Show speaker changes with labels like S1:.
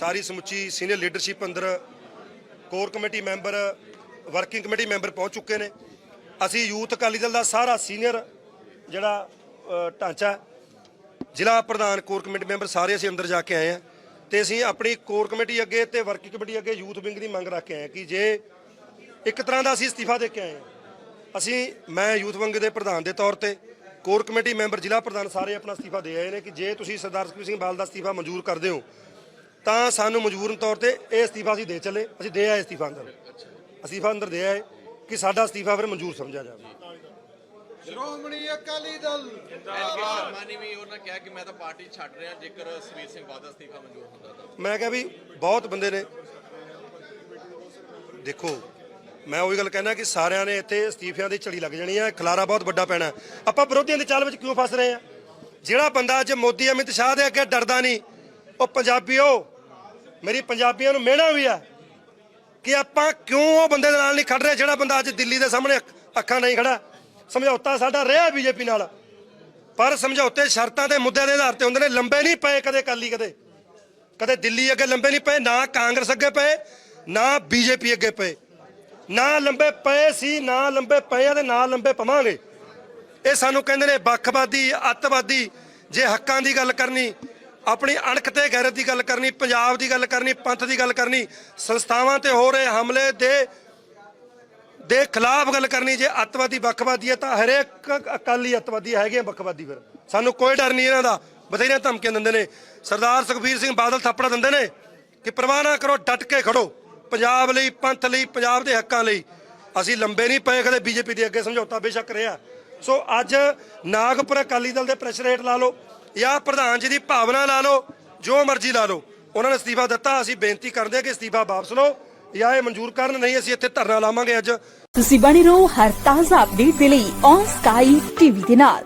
S1: ਸਾਰੀ ਸਮੁੱਚੀ senior leadership ਅੰਦਰ core committee member, working committee member ਪਹੁੰਚ ਚੁੱਕੇ ਨੇ। ਅਸੀਂ ਯੂਥ ਅਕਾਲੀ ਦਲ ਦਾ ਸਾਰਾ ਸੀਨੀਅਰ ਜਿਹੜਾ ਢਾਂਚਾ ਜ਼ਿਲ੍ਹਾ ਪ੍ਰਧਾਨ ਕੋਰ ਕਮੇਟੀ ਮੈਂਬਰ ਸਾਰੇ ਅਸੀਂ ਅੰਦਰ ਜਾ ਕੇ ਆਏ ਆ ਤੇ ਅਸੀਂ ਆਪਣੀ ਕੋਰ ਕਮੇਟੀ ਅੱਗੇ ਤੇ ਵਰਕਿੰਗ ਕਮੇਟੀ ਅੱਗੇ ਯੂਥ ਵਿੰਗ ਦੀ ਮੰਗ ਰੱਖ ਕੇ ਆਏ ਹਾਂ ਕਿ ਜੇ ਇੱਕ ਤਰ੍ਹਾਂ ਦਾ ਅਸੀਂ ਅਸਤੀਫਾ ਦੇ ਕੇ ਆਏ ਹਾਂ, ਅਸੀਂ, ਮੈਂ ਯੂਥ ਵਿੰਗ ਦੇ ਪ੍ਰਧਾਨ ਦੇ ਤੌਰ ਤੇ ਕੋਰ ਕਮੇਟੀ ਮੈਂਬਰ ਜ਼ਿਲ੍ਹਾ ਪ੍ਰਧਾਨ ਸਾਰੇ ਆਪਣਾ ਅਸਤੀਫਾ ਦੇ ਆਏ ਨੇ ਕਿ ਜੇ ਤੁਸੀਂ ਸਰਦਾਰ ਸੁਖਬੀਰ ਸਿੰਘ ਬਾਦਲ ਦਾ ਅਸਤੀਫਾ ਮਨਜ਼ੂਰ ਕਰਦੇ ਹੋ ਤਾਂ ਸਾਨੂੰ ਮਜਬੂਰਨ ਤੌਰ ਤੇ ਇਹ ਅਸਤੀਫਾ ਅਸੀਂ ਦੇ ਚੱਲੇ ਅਸੀਂ ਦੇ ਆਏ ਅਸਤੀਫਾ ਅੰਦਰ। ਅਸਤੀਫਾ ਅੰਦਰ ਦੇ ਆਏ ਕਿ ਸਾਡਾ ਅਸਤੀਫਾ ਫਿਰ ਮਨਜ਼ੂਰ ਸਮਝਿਆ ਜਾਵੇ।
S2: ਸ਼੍ਰੋਮਣੀ ਅਕਾਲੀ ਦਲ।
S3: ਐਲਕੇ ਸ਼ਰਮਾ ਨੇ ਵੀ ਉਹਨਾਂ ਕਿਹਾ ਕਿ ਮੈਂ ਤਾਂ ਪਾਰਟੀ ਛੱਡ ਰਿਹਾ ਜੇਕਰ ਸੁਖਬੀਰ ਸਿੰਘ ਬਾਦਲ ਅਸਤੀਫਾ ਮਨਜ਼ੂਰ ਹੁੰਦਾ ਤਾਂ।
S1: ਮੈਂ ਕਿਹਾ ਵੀ ਬਹੁਤ ਬੰਦੇ ਨੇ। ਦੇਖੋ ਮੈਂ ਉਹੀ ਗੱਲ ਕਹਿਣਾ ਕਿ ਸਾਰਿਆਂ ਨੇ ਇੱਥੇ ਅਸਤੀਫਿਆਂ ਦੀ ਝੜੀ ਲੱਗ ਜਾਣੀ ਹੈ ਖਲਾਰਾ ਬਹੁਤ ਵੱਡਾ ਪੈਣਾ। ਆਪਾਂ ਵਿਰੋਧੀਆਂ ਦੇ ਚਾਲ ਵਿੱਚ ਕਿਉਂ ਫਸ ਰਹੇ ਆ? ਜਿਹੜਾ ਬੰਦਾ ਅੱਜ ਮੋਦੀ ਅਮਿਤ ਸ਼ਾਹ ਦੇ ਅੱਗੇ ਡਰਦਾ ਨਹੀਂ ਉਹ ਪੰਜਾਬੀਓ ਮੇਰੀ ਪੰਜਾਬੀਆਂ ਨੂੰ ਮਿਹਣਾ ਵੀ ਆ ਕਿ ਆਪਾਂ ਕਿਉਂ ਉਹ ਬੰਦੇ ਦੇ ਨਾਲ ਨਹੀਂ ਖੜ ਰਹੇ ਜਿਹੜਾ ਬੰਦਾ ਅੱਜ ਦਿੱਲੀ ਦੇ ਸਾਹਮਣੇ ਅੱਖਾਂ ਨਹੀਂ ਖੜਾ। ਸਮਝੌਤਾ ਸਾਡਾ ਰਿਹਾ ਬੀਜੇਪੀ ਨਾਲ। ਪਰ ਸਮਝੌਤੇ ਸ਼ਰਤਾਂ ਤੇ ਮੁੱਦਿਆਂ ਦੇ ਆਧਾਰ ਤੇ ਹੁੰਦੇ ਨੇ, ਲੰਬੇ ਨਹੀਂ ਪਏ ਕਦੇ ਕਾਲੀ ਕਦੇ। ਕਦੇ ਦਿੱਲੀ ਅੱਗੇ ਲੰਬੇ ਨਹੀਂ ਪਏ, ਨਾ ਕਾਂਗਰਸ ਅੱਗੇ ਪਏ, ਨਾ ਬੀਜੇਪੀ ਅੱਗੇ ਪਏ। ਨਾ ਲੰਬੇ ਪਏ ਸੀ, ਨਾ ਲੰਬੇ ਪਏ ਆ ਤੇ ਨਾ ਲੰਬੇ ਪਵਾਂਗੇ। ਇਹ ਸਾਨੂੰ ਕਹਿੰਦੇ ਨੇ, ਵੱਖਵਾਦੀ, ਅੱਤਵਾਦੀ, ਜੇ ਹੱਕਾਂ ਦੀ ਗੱਲ ਕਰਨੀ ਆਪਣੀ ਅਣਖ ਤੇ ਗੈਰਤ ਦੀ ਗੱਲ ਕਰਨੀ, ਪੰਜਾਬ ਦੀ ਗੱਲ ਕਰਨੀ, ਪੰਥ ਦੀ ਗੱਲ ਕਰਨੀ, ਸੰਸਥਾਵਾਂ ਤੇ ਹੋ ਰਹੇ ਹਮਲੇ ਦੇ ਦੇ ਖਿਲਾਫ ਗੱਲ ਕਰਨੀ, ਜੇ ਅੱਤਵਾਦੀ ਵੱਖਵਾਦੀ ਹੈ ਤਾਂ ਹਰੇਕ ਅਕਾਲੀ ਅੱਤਵਾਦੀ ਹੈਗੇ ਆ ਵੱਖਵਾਦੀ ਫਿਰ। ਸਾਨੂੰ ਕੋਈ ਡਰ ਨਹੀਂ ਇਹਨਾਂ ਦਾ। ਬਥੇਰੀਆਂ ਧਮਕੀਆਂ ਦਿੰਦੇ ਨੇ। ਸਰਦਾਰ ਸੁਖਬੀਰ ਸਿੰਘ ਬਾਦਲ ਥੱਪੜ ਦਿੰਦੇ ਨੇ ਕਿ ਪ੍ਰਵਾਹ ਨਾ ਕਰੋ, ਡਟ ਕੇ ਖੜੋ। ਪੰਜਾਬ ਲਈ, ਪੰਥ ਲਈ, ਪੰਜਾਬ ਦੇ ਹੱਕਾਂ ਲਈ। ਅਸੀਂ ਲੰਬੇ ਨਹੀਂ ਪਏ ਕਦੇ ਬੀਜੇਪੀ ਦੇ ਅੱਗੇ ਸਮਝੌਤਾ ਬੇਸ਼ੱਕ ਰਿਹਾ। ਸੋ ਅੱਜ ਨਾਗਪੁਰ ਅਕਾਲੀ ਦਲ ਦੇ ਪ੍ਰੈਸ਼ਰ ਹੇਠ ਲਾ ਲਓ ਜਾਂ ਪ੍ਰਧਾਨ ਜੀ ਦੀ ਭਾਵਨਾ ਲਾ ਲਓ, ਜੋ ਮਰਜ਼ੀ ਲਾ ਲਓ। ਉਹਨਾਂ ਨੇ ਅਸਤੀਫਾ ਦਿੱਤਾ, ਅਸੀਂ ਬੇਨਤੀ ਕਰਦੇ ਹਾਂ ਕਿ ਅਸਤੀਫਾ ਵਾਪਸ ਲਓ ਜਾਂ ਇਹ ਮਨਜ਼ੂਰ ਕਰਨ, ਨਹੀਂ ਅਸੀਂ ਇੱਥੇ ਧਰਨਾ ਲਾਵਾਂਗੇ ਅੱਜ।
S4: ਤੁਸੀਂ ਬਣੇ ਰਹੋ ਹਰ ਤਾਜ਼ਾ ਅਪਡੇਟ ਦੇ ਲਈ ਔਨ ਸਕਾਈ ਟੀਵੀ ਦੇ ਨਾਲ।